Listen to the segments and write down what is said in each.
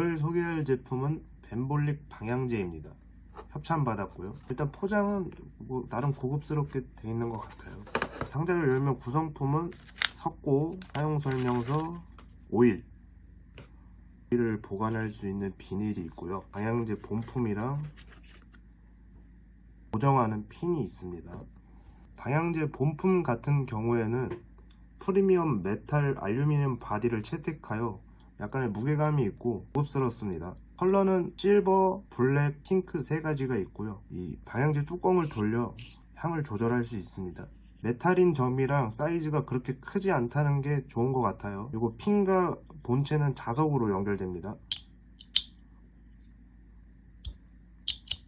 오늘 소개할 제품은 벤볼릭 방향제입니다. 협찬 받았고요. 일단 포장은 뭐 나름 고급스럽게 돼 있는 것 같아요. 상자를 열면 구성품은 석고, 사용설명서, 오일, 오일을 보관할 수 있는 비닐이 있고요. 방향제 본품이랑 고정하는 핀이 있습니다. 방향제 본품 같은 경우에는 프리미엄 메탈 알루미늄 바디를 채택하여 약간의 무게감이 있고 고급스럽습니다. 컬러는 실버, 블랙, 핑크 세 가지가 있고요. 이 방향제 뚜껑을 돌려 향을 조절할 수 있습니다. 메탈인 점이랑 사이즈가 그렇게 크지 않다는 게 좋은 것 같아요. 그리고 핀과 본체는 자석으로 연결됩니다.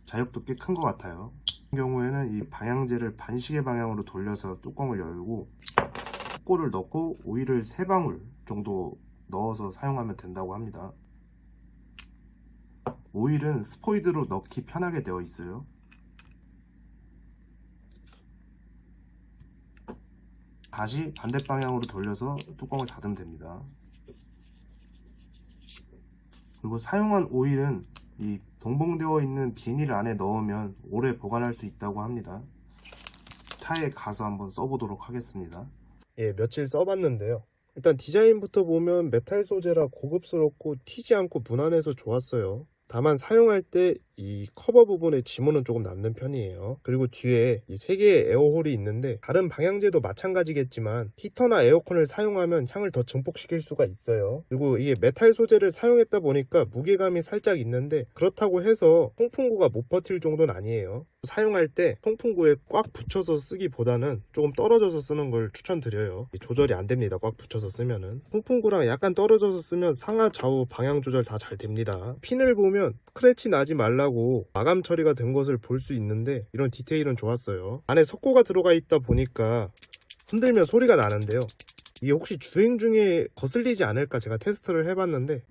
자력도 꽤 큰 것 같아요. 같은 경우에는 이 방향제를 반시계 방향으로 돌려서 뚜껑을 열고 콜을 넣고 오일을 3방울 정도 넣어서 사용하면 된다고 합니다. 오일은 스포이드로 넣기 편하게 되어 있어요. 다시 반대 방향으로 돌려서 뚜껑을 닫으면 됩니다. 그리고 사용한 오일은 이 동봉되어 있는 비닐 안에 넣으면 오래 보관할 수 있다고 합니다. 차에 가서 한번 써보도록 하겠습니다. 예, 며칠 써봤는데요. 일단 디자인부터 보면 메탈 소재라 고급스럽고 튀지 않고 무난해서 좋았어요. 다만 사용할 때이 커버 부분에 지문은 조금 남는 편이에요. 그리고 뒤에 이 세 개의 에어홀이 있는데 다른 방향제도 마찬가지겠지만 히터나 에어컨을 사용하면 향을 더 증폭시킬 수가 있어요. 그리고 이게 메탈 소재를 사용했다 보니까 무게감이 살짝 있는데 그렇다고 해서 통풍구가 못 버틸 정도는 아니에요. 사용할 때 통풍구에 꽉 붙여서 쓰기보다는 조금 떨어져서 쓰는 걸 추천드려요. 이 조절이 안 됩니다. 꽉 붙여서 쓰면은 통풍구랑 약간 떨어져서 쓰면 상하 좌우 방향 조절 다 잘 됩니다. 핀을 보면 스크래치 나지 말라 고 마감 처리가 된 것을 볼 수 있는데 이런 디테일은 좋았어요. 안에 석고가 들어가 있다 보니까 흔들면 소리가 나는데요. 이게 혹시 주행 중에 거슬리지 않을까 제가 테스트를 해봤는데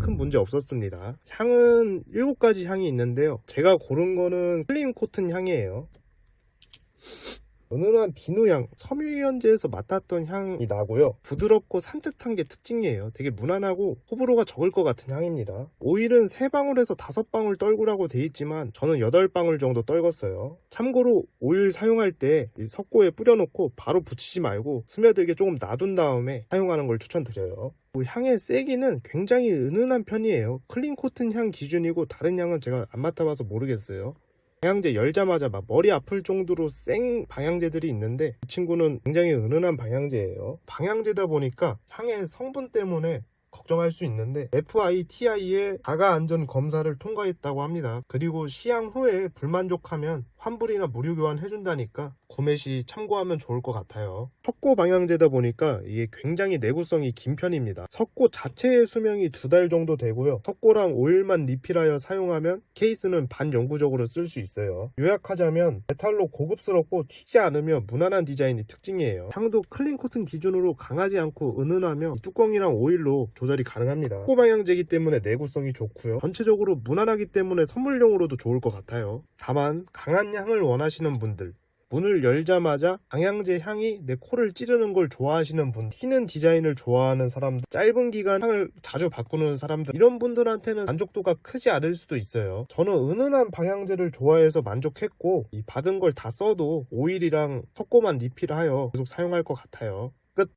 큰 문제 없었습니다. 향은 7가지 향이 있는데요. 제가 고른 거는 클린 코튼 향이에요. 은은한 비누향, 섬유유연제에서 맡았던 향이 나고요. 부드럽고 산뜻한 게 특징이에요. 되게 무난하고 호불호가 적을 것 같은 향입니다. 오일은 3방울에서 5방울 떨구라고 돼 있지만 저는 8방울 정도 떨궜어요. 참고로 오일 사용할 때이 석고에 뿌려놓고 바로 붙이지 말고 스며들게 조금 놔둔 다음에 사용하는 걸 추천드려요. 뭐 향의 세기는 굉장히 은은한 편이에요. 클린 코튼 향 기준이고 다른 향은 제가 안 맡아봐서 모르겠어요. 방향제 열자마자 막 머리 아플 정도로 생 방향제들이 있는데 이 친구는 굉장히 은은한 방향제예요. 방향제다 보니까 향의 성분 때문에 걱정할 수 있는데 FITI의 자가 안전 검사를 통과했다고 합니다. 그리고 시향 후에 불만족하면 환불이나 무료 교환 해준다니까 구매 시 참고하면 좋을 것 같아요. 석고 방향제다 보니까 이게 굉장히 내구성이 긴 편입니다. 석고 자체의 수명이 두 달 정도 되고요. 석고랑 오일만 리필하여 사용하면 케이스는 반영구적으로 쓸 수 있어요. 요약하자면 메탈로 고급스럽고 튀지 않으며 무난한 디자인이 특징이에요. 향도 클린 코튼 기준으로 강하지 않고 은은하며 뚜껑이랑 오일로 조절이 가능합니다. 석고 방향제이기 때문에 내구성이 좋고요. 전체적으로 무난하기 때문에 선물용으로도 좋을 것 같아요. 다만 강한 향을 원하시는 분들 문을 열자마자 방향제 향이 내 코를 찌르는 걸 좋아하시는 분, 튀는 디자인을 좋아하는 사람들, 짧은 기간 향을 자주 바꾸는 사람들, 이런 분들한테는 만족도가 크지 않을 수도 있어요. 저는 은은한 방향제를 좋아해서 만족했고, 이 받은 걸 다 써도 오일이랑 석고만 리필하여 계속 사용할 것 같아요. 끝.